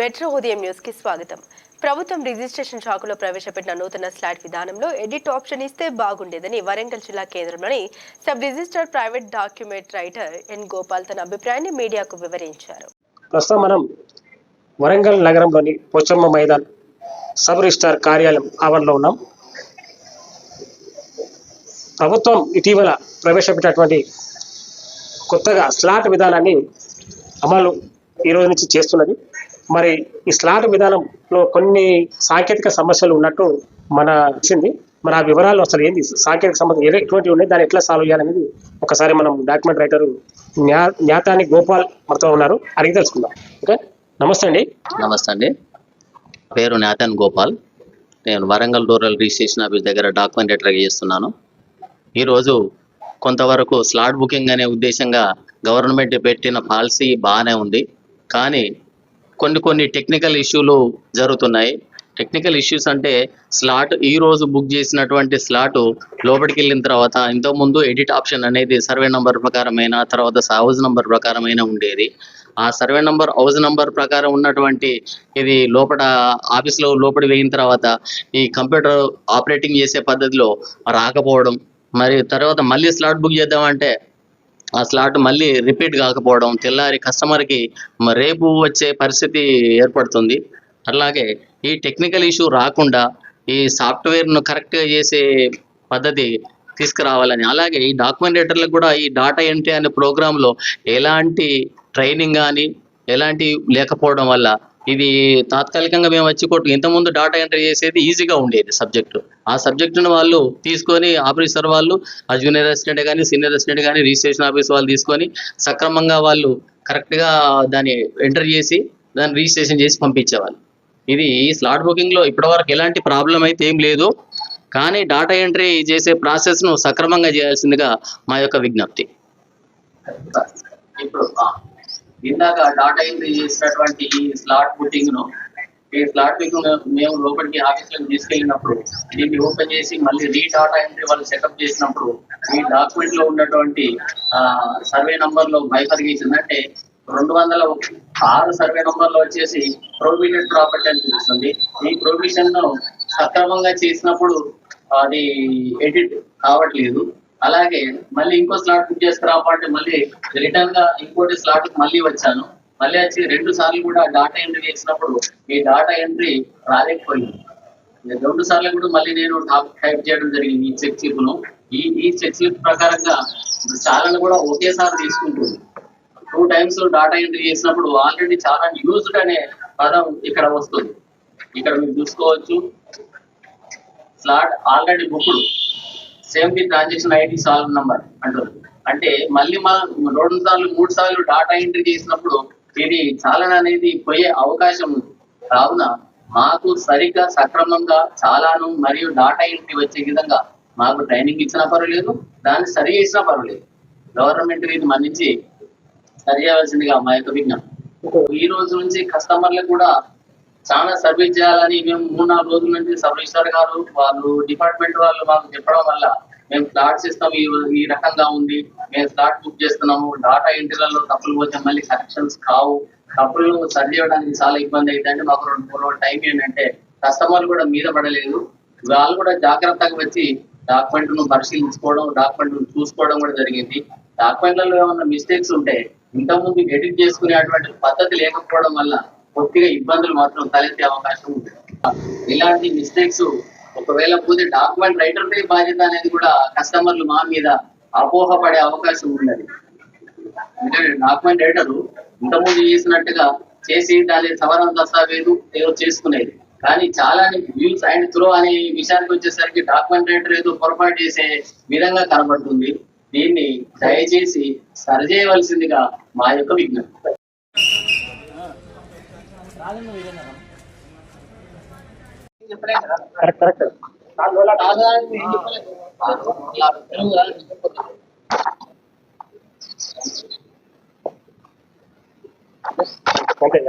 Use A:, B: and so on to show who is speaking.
A: Metro ఉదయం న్యూస్కి స్వాగతం. ప్రభుత్వం రిజిస్ట్రేషన్ శాఖలో ప్రవేశపెట్టిన నూతన స్లాట్ విధానంలో ఎడిట్ ఆప్షన్ ఇస్తే బాగుండేదని వరంగల్ జిల్లా కేంద్రంలోని sub register private document writer N Gopal తన అభిప్రాయాన్ని మీడియాకు వివరించారు.
B: ప్రస్తుతం మనం వరంగల్ నగరంలోని పోచమ్మ మైదాన్ సబ్ రిజిస్టార్ కార్యాలయం ఆవరణలో ఉన్నాం. ప్రభుత్వం ఇటీవల ప్రవేశపెట్టినటువంటి కొత్తగా స్లాట్ విధానాన్ని అమలు ఈ రోజు నుంచి చేస్తున్నది. మరి ఈ స్లాట్ విధానంలో కొన్ని సాంకేతిక సమస్యలు ఉన్నట్టు మన వచ్చింది మరి ఆ వివరాలు అసలు ఏంది? సాంకేతిక సమస్య ఏ- ఎటువంటివి ఉన్నాయి? దాన్ని ఎట్లా సాల్వ్ చేయాలనేది ఒకసారి మనం డాక్యుమెంట్ రైటర్ జ్ఞాతాని గోపాల్ మనతో ఉన్నారు. అడిగి తెలుసుకుందాం. ఓకే? నమస్తే అండి.
C: నమస్తే అండి. పేరు నాథన్ గోపాల్. నేను వరంగల్ రూరల్ రిజిస్ట్రేషన్ ఆఫీస్ దగ్గర డాక్యుమెంట్ రైటర్ చేస్తున్నాను. ఈరోజు కొంతవరకు స్లాట్ బుకింగ్ అనే ఉద్దేశంగా గవర్నమెంట్ పెట్టిన పాలసీ బాగానే ఉంది. కానీ కొన్ని కొన్ని టెక్నికల్ ఇష్యూలు జరుగుతున్నాయి. టెక్నికల్ ఇష్యూస్ అంటే స్లాట్ ఈ రోజు బుక్ చేసినటువంటి స్లాట్ లోపలికి వెళ్ళిన తర్వాత ఇంతకుముందు ఎడిట్ ఆప్షన్ అనేది సర్వే నంబర్ ప్రకారమైన తర్వాత హౌస్ నంబర్ ప్రకారమైన ఉండేది. ఆ సర్వే నంబర్ హౌస్ నంబర్ ప్రకారం ఉన్నటువంటి ఇది లోపల ఆఫీస్లో లోపలి వేయిన తర్వాత ఈ కంప్యూటర్ ఆపరేటింగ్ చేసే పద్ధతిలో రాకపోవడం మరి తర్వాత మళ్ళీ స్లాట్ బుక్ చేద్దామంటే ఆ స్లాట్ మళ్ళీ రిపీట్ కాకపోవడం తెల్లారి కస్టమర్కి రేపు వచ్చే పరిస్థితి ఏర్పడుతుంది. అలాగే ఈ టెక్నికల్ ఇష్యూ రాకుండా ఈ సాఫ్ట్వేర్ను కరెక్ట్గా చేసే పద్ధతి తీసుకురావాలని అలాగే ఈ డాక్యుమెంటేటర్లకు కూడా ఈ డాటా ఎంట్రీ అనే ప్రోగ్రాంలో ఎలాంటి ట్రైనింగ్ కానీ ఎలాంటి లేకపోవడం వల్ల ఇది తాత్కాలికంగా మేము వచ్చి కొట్టు ఇంతకుముందు డాటా ఎంట్రీ చేసేది ఈజీగా ఉండేది సబ్జెక్టు ఆ సబ్జెక్టును వాళ్ళు తీసుకొని ఆఫీసర్ వాళ్ళు జూనియర్ అసిస్టెంట్ కానీ సీనియర్ అసిస్టెంట్ కానీ రిజిస్ట్రేషన్ ఆఫీస్ వాళ్ళు తీసుకొని సక్రమంగా వాళ్ళు కరెక్ట్గా దాన్ని ఎంటర్ చేసి దాన్ని రిజిస్ట్రేషన్ చేసి పంపించేవాళ్ళు. ఇది ఈ స్లాట్ బుకింగ్లో ఇప్పటివరకు ఎలాంటి ప్రాబ్లం అయితే ఏం లేదు. కానీ డాటా ఎంట్రీ చేసే ప్రాసెస్ను సక్రమంగా చేయాల్సిందిగా మా యొక్క విజ్ఞప్తి. ఇప్పుడు ఇందాక డాటా ఎంట్రీ చేసినటువంటి ఈ స్లాట్ బుకింగ్ను ఈ స్లాట్ బుకింగ్ మేము లోపలికి ఆఫీస్లోకి తీసుకెళ్ళినప్పుడు దీన్ని ఓపెన్ చేసి మళ్ళీ రీ డాటా ఎంట్రీ వాళ్ళు సెటప్ చేసినప్పుడు ఈ డాక్యుమెంట్లో ఉన్నటువంటి సర్వే నంబర్లో బైఫర్గేషన్ అంటే రెండు వందల ఆరు సర్వే నంబర్లు వచ్చేసి ప్రొవిడెంట్ ప్రాపర్టీ అని చూపిస్తుంది. ఈ ప్రొవిజన్ను సక్రమంగా చేసినప్పుడు అది ఎడిట్ కావట్లేదు. అలాగే మళ్ళీ ఇంకో స్లాట్ బుక్ చేసుకురావాలంటే మళ్ళీ రిటర్న్గా ఇంకోటి స్లాట్ మళ్ళీ వచ్చాను. మళ్ళీ వచ్చి రెండు సార్లు కూడా డాటా ఎంట్రీ చేసినప్పుడు ఈ డాటా ఎంట్రీ రాలేకపోయింది. రెండు సార్లు కూడా మళ్ళీ నేను టైప్ చేయడం జరిగింది ఈ చెక్ స్లిప్ను. ఈ ఈ చెక్ స్లిప్ ప్రకారంగా చాలా కూడా ఒకేసారి తీసుకుంటుంది. టూ టైమ్స్ డాటా ఎంట్రీ చేసినప్పుడు ఆల్రెడీ చాలా యూజ్డ్ అనే పదం ఇక్కడ వస్తుంది. ఇక్కడ మీరు చూసుకోవచ్చు. Slot already booked same the transaction ID solve number అంటారు. అంటే మళ్ళీ మనం రెండు సార్లు మూడు సార్లు డాటా ఎంట్రీ చేసినప్పుడు ఇది చాలన అనేది పోయే అవకాశం ఉంది కావున మాకు సరిగ్గా సక్రమంగా చాలాను మరియు డాటా ఎంట్రీ వచ్చే విధంగా మాకు ట్రైనింగ్ ఇచ్చినా పర్వాలేదు దాన్ని సరి చేసినా పర్వాలేదు. గవర్నమెంట్ ఇది మన్నించి సరి చేయవలసిందిగా మా యొక్క విజ్ఞప్తి. ఈ రోజు నుంచి కస్టమర్లకు కూడా చాలా సర్వీస్ చేయాలని మేము మూడు నాలుగు రోజుల నుంచి సబ్ రిజిస్టర్ గారు వాళ్ళు డిపార్ట్మెంట్ వాళ్ళు మాకు చెప్పడం వల్ల మేము ఫ్లాట్స్ ఇస్తాం ఈ ఈ రకంగా ఉంది. మేము ఫ్లాట్ బుక్ చేస్తున్నాము. డాటా ఎంట్రీలలో తప్పులు పోతే మళ్ళీ కరెక్షన్స్ కావు. తప్పులు సరి చేయడానికి చాలా ఇబ్బంది అయితే మాకు రెండు మూడు రోజులు టైం ఏంటంటే కస్టమర్లు కూడా మీద పడలేదు. వాళ్ళు కూడా జాగ్రత్తగా వచ్చి డాక్యుమెంట్ను పరిశీలించుకోవడం డాక్యుమెంట్ను చూసుకోవడం కూడా జరిగింది. డాక్యుమెంట్లలో ఏమైనా మిస్టేక్స్ ఉంటే ఇంతకుముందు ఎడిట్ చేసుకునేటువంటి పద్ధతి లేకపోవడం వల్ల కొద్దిగా ఇబ్బందులు మాత్రం తలెత్తే అవకాశం ఉంది. ఇలాంటి మిస్టేక్స్ ఒకవేళ పోతే డాక్యుమెంట్ రైటర్ పై బాధ్యత అనేది కూడా కస్టమర్లు మా మీద అపోహ పడే అవకాశం ఉన్నది. ఎందుకంటే డాక్యుమెంట్ రైటరు ఇంతకుముందు చేసినట్టుగా చేసి దాని సవరణ దస్తావేజు ఏదో చేసుకునేది. కానీ చాలా వ్యూస్ అండ్ త్రో అనే విషయానికి వచ్చేసరికి డాక్యుమెంట్ రైటర్ ఏదో పొరపాటు చేసే విధంగా కనబడుతుంది. దీన్ని దయచేసి సరిచేయవలసిందిగా మా యొక్క విజ్ఞప్తి.
B: Correct correct okay